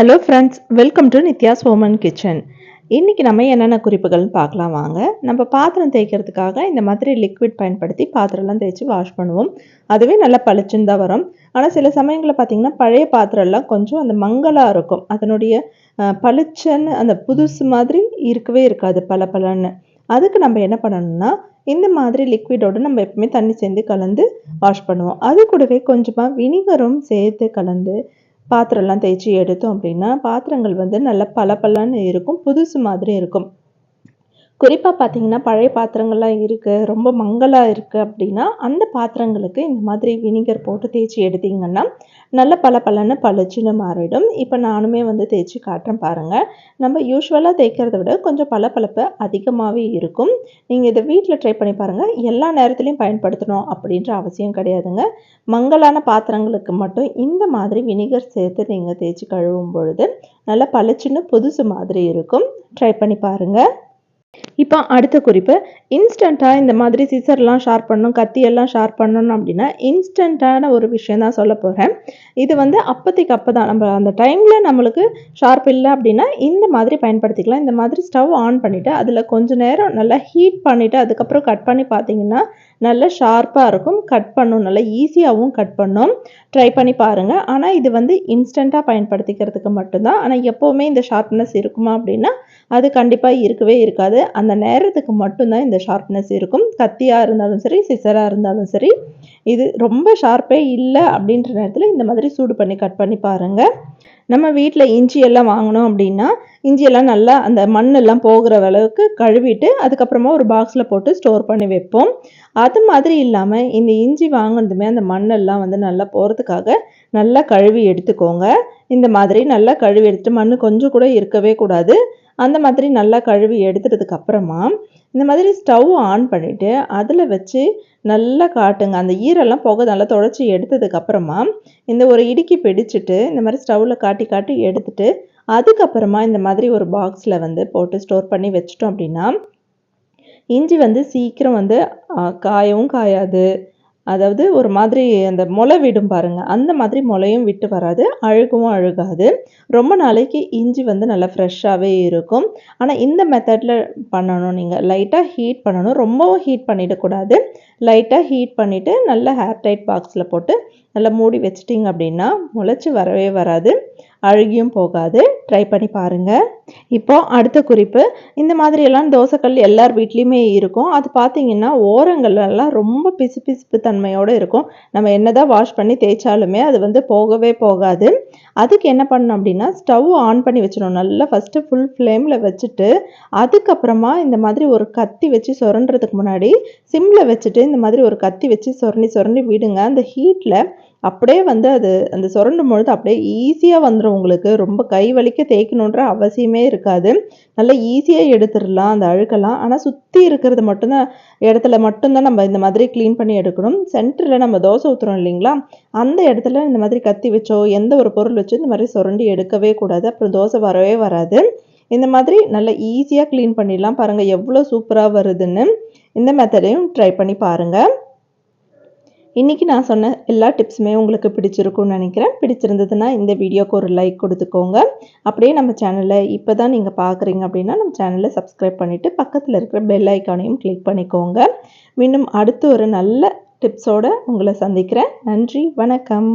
Hello friends welcome to Nithya's home kitchen இன்றைக்கி நம்ம என்னென்ன குறிப்புகள்னு பார்க்கலாம் வாங்க. நம்ம பாத்திரம் தேய்க்கிறதுக்காக இந்த மாதிரி லிக்விட் பயன்படுத்தி பாத்திரம்லாம் தேய்ச்சி வாஷ் பண்ணுவோம். அதுவே நல்லா பளிச்சுன்னு தான் வரும். ஆனால் சில சமயங்களில் பார்த்திங்கன்னா பழைய பாத்திரம்லாம் கொஞ்சம் அந்த மங்கலாக இருக்கும். அதனுடைய பளிச்சன்னு அந்த புதுசு மாதிரி இருக்கவே இருக்காது பல பலன்னு அதுக்கு நம்ம என்ன பண்ணணும்னா இந்த மாதிரி லிக்விடோடு நம்ம எப்பவுமே தண்ணி சேர்ந்து கலந்து வாஷ் பண்ணுவோம். அது கூடவே கொஞ்சமாக வினிகரும் சேர்த்து கலந்து பாத்திரம்லாம் தேய்ச்சி எடுத்தோம் அப்படின்னா பாத்திரங்கள் வந்து நல்லா பளபளன்னு இருக்கும் புதுசு மாதிரி இருக்கும். குறிப்பாக பார்த்தீங்கன்னா பழைய பாத்திரங்கள்லாம் இருக்குது ரொம்ப மங்கலாக இருக்குது அப்படின்னா அந்த பாத்திரங்களுக்கு இந்த மாதிரி வினிகர் போட்டு தேய்ச்சி எடுத்தீங்கன்னா நல்ல பல பலன்னு பளிச்சுன்னு மாறிடும். இப்போ நானுமே வந்து தேய்ச்சி காட்டுறேன் பாருங்கள் நம்ம யூஸ்வலாக தேய்க்கிறத விட கொஞ்சம் பளபளப்பு அதிகமாகவே இருக்கும். நீங்கள் இதை வீட்டில் ட்ரை பண்ணி பாருங்கள் எல்லா நேரத்துலையும் பயன்படுத்தணும் அப்படின்ற அவசியம் கிடையாதுங்க. மங்கலான பாத்திரங்களுக்கு மட்டும் இந்த மாதிரி வினிகர் சேர்த்து நீங்கள் தேய்ச்சி கழுவும் பொழுது நல்லா பளிச்சுன்னு புதுசு மாதிரி இருக்கும். ட்ரை பண்ணி பாருங்கள் இப்போ அடுத்த குறிப்பு. இன்ஸ்டண்ட்டாக இந்த மாதிரி சிசர்லாம் ஷார்ப் பண்ணணும் கத்தியெல்லாம் ஷார்ப் பண்ணணும் அப்படின்னா இன்ஸ்டண்ட்டான ஒரு விஷயம் தான் சொல்ல போகிறேன் இது வந்து அப்போதைக்கு அப்போ தான் நம்ம அந்த டைமில் நம்மளுக்கு ஷார்ப் இல்லை அப்படின்னா இந்த மாதிரி பயன்படுத்திக்கலாம். இந்த மாதிரி ஸ்டவ் ஆன் பண்ணிவிட்டு அதில் கொஞ்சம் நேரம் நல்லா ஹீட் பண்ணிவிட்டு அதுக்கப்புறம் கட் பண்ணி பார்த்தீங்கன்னா நல்ல ஷார்ப்பாக இருக்கும். கட் பண்ணும். நல்லா ஈஸியாகவும் கட் பண்ணும். ட்ரை பண்ணி பாருங்கள் ஆனால் இது வந்து இன்ஸ்டண்ட்டாக பயன்படுத்திக்கிறதுக்கு மட்டும்தான். ஆனால் எப்போவுமே இந்த ஷார்ப்னஸ் இருக்குமா அப்படின்னா அது கண்டிப்பாக இருக்கவே இருக்காது. அந்த நேரத்துக்கு மட்டும்தான் இந்த ஷார்ப்னஸ் இருக்கும். கத்தியாக இருந்தாலும் சரி சிசராக இருந்தாலும் சரி இது ரொம்ப ஷார்ப்பே இல்லை அப்படின்ற நேரத்தில் இந்த மாதிரி சூடு பண்ணி கட் பண்ணி பாருங்கள் நம்ம வீட்டில் இஞ்சி எல்லாம் வாங்கினோம் அப்படின்னா இஞ்சியெல்லாம் நல்லா அந்த மண்ணெல்லாம் போகிற அளவுக்கு கழுவிட்டு அதுக்கப்புறமா ஒரு பாக்ஸில் போட்டு ஸ்டோர் பண்ணி வைப்போம். அது மாதிரி இல்லாமல் இந்த இஞ்சி வாங்கினதுமே அந்த மண்ணெல்லாம் வந்து நல்லா போகிறதுக்காக நல்லா கழுவி எடுத்துக்கோங்க. இந்த மாதிரி நல்லா கழுவி எடுத்துட்டு மண் கொஞ்சம் கூட இருக்கவே கூடாது. அந்த மாதிரி நல்லா கழுவி எடுத்துட்டதுக்கு அப்புறமா இந்த மாதிரி ஸ்டவ் ஆன் பண்ணிவிட்டு அதில் வச்சு நல்லா காட்டுங்க. அந்த ஈரெல்லாம் புகை நல்லா தொடச்சி எடுத்ததுக்கப்புறமா இந்த ஒரு இடுக்கி பிடிச்சிட்டு இந்த மாதிரி ஸ்டவ்வில் காட்டி காட்டி எடுத்துட்டு அதுக்கப்புறமா இந்த மாதிரி ஒரு பாக்ஸில் வந்து போட்டு ஸ்டோர் பண்ணி வச்சிட்டோம் அப்படின்னா இஞ்சி வந்து சீக்கிரம் வந்து காயவும் காயாது. அதாவது ஒரு மாதிரி அந்த முளை விடும் பாருங்கள் அந்த மாதிரி முளையும் விட்டு வராது. அழுகவும் அழுகாது. ரொம்ப நாளைக்கு இஞ்சி வந்து நல்லா ஃப்ரெஷ்ஷாகவே இருக்கும். ஆனால் இந்த மெத்தடில் பண்ணணும். நீங்கள் லைட்டாக ஹீட் பண்ணணும். ரொம்பவும் ஹீட் பண்ணிடக்கூடாது லைட்டாக ஹீட் பண்ணிவிட்டு நல்லா ஹேர் டைட் பாக்ஸில் போட்டு நல்லா மூடி வச்சிட்டிங்க அப்படின்னா முளைச்சி வரவே வராது. அழுகியும் போகாது. ட்ரை பண்ணி பாருங்கள் இப்போ அடுத்த குறிப்பு இந்த மாதிரியெல்லாம் தோசைக்கல் எல்லார் வீட்லேயுமே இருக்கும். அது பார்த்திங்கன்னா ஓரங்கள்லாம் ரொம்ப பிசு பிசுப்பு தன்மையோடு இருக்கும். நம்ம என்னதான் வாஷ் பண்ணி தேய்ச்சாலுமே அது வந்து போகவே போகாது. அதுக்கு என்ன பண்ணணும் அப்படின்னா ஸ்டவ் ஆன் பண்ணி வச்சிடணும். நல்லா ஃபஸ்ட்டு ஃபுல் ஃப்ளேமில் வச்சுட்டு அதுக்கப்புறமா இந்த மாதிரி ஒரு கத்தி வச்சு சுரண்டுறதுக்கு முன்னாடி சிம்மில் வச்சுட்டு இந்த மாதிரி ஒரு கத்தி வச்சு சுரண்டி சுரண்டி விடுங்க. அந்த ஹீட்டில் அப்படியே வந்து அது அந்த சுரண்டும் பொழுது அப்படியே ஈஸியாக வந்துடும் உங்களுக்கு. ரொம்ப கை வலிக்க தேய்க்கணுன்ற அவசியமே இருக்காது. நல்லா ஈஸியாக எடுத்துடலாம் அந்த அழுக்கெல்லாம். ஆனால் சுற்றி இருக்கிறது மட்டும்தான் இடத்துல மட்டும்தான் நம்ம இந்த மாதிரி க்ளீன் பண்ணி எடுக்கணும். சென்டரில் நம்ம தோசை ஊற்றுறோம் இல்லைங்களா? அந்த இடத்துல இந்த மாதிரி கத்தி வச்சோ எந்த ஒரு பொருள் வச்சு இந்த மாதிரி சுரண்டி எடுக்கவே கூடாது. அப்புறம் தோசை வரவே வராது. இந்த மாதிரி நல்லா ஈஸியாக க்ளீன் பண்ணிடலாம். பாருங்கள் எவ்வளோ சூப்பராக வருதுன்னு. இந்த மெத்தடையும் ட்ரை பண்ணி பாருங்கள் இன்றைக்கி நான் சொன்ன எல்லா டிப்ஸுமே உங்களுக்கு பிடிச்சிருக்கும்னு நினைக்கிறேன். பிடிச்சிருந்ததுன்னா இந்த வீடியோக்கு ஒரு லைக் கொடுத்துக்கோங்க. அப்படியே நம்ம சேனலை இப்போ தான் நீங்கள் பார்க்குறீங்க அப்படின்னா நம்ம சேனலை சப்ஸ்கிரைப் பண்ணிவிட்டு பக்கத்தில் இருக்கிற பெல் ஐக்கானையும் கிளிக் பண்ணிக்கோங்க. மீண்டும் அடுத்து ஒரு நல்ல டிப்ஸோடு உங்களை சந்திக்கிறேன். நன்றி வணக்கம்.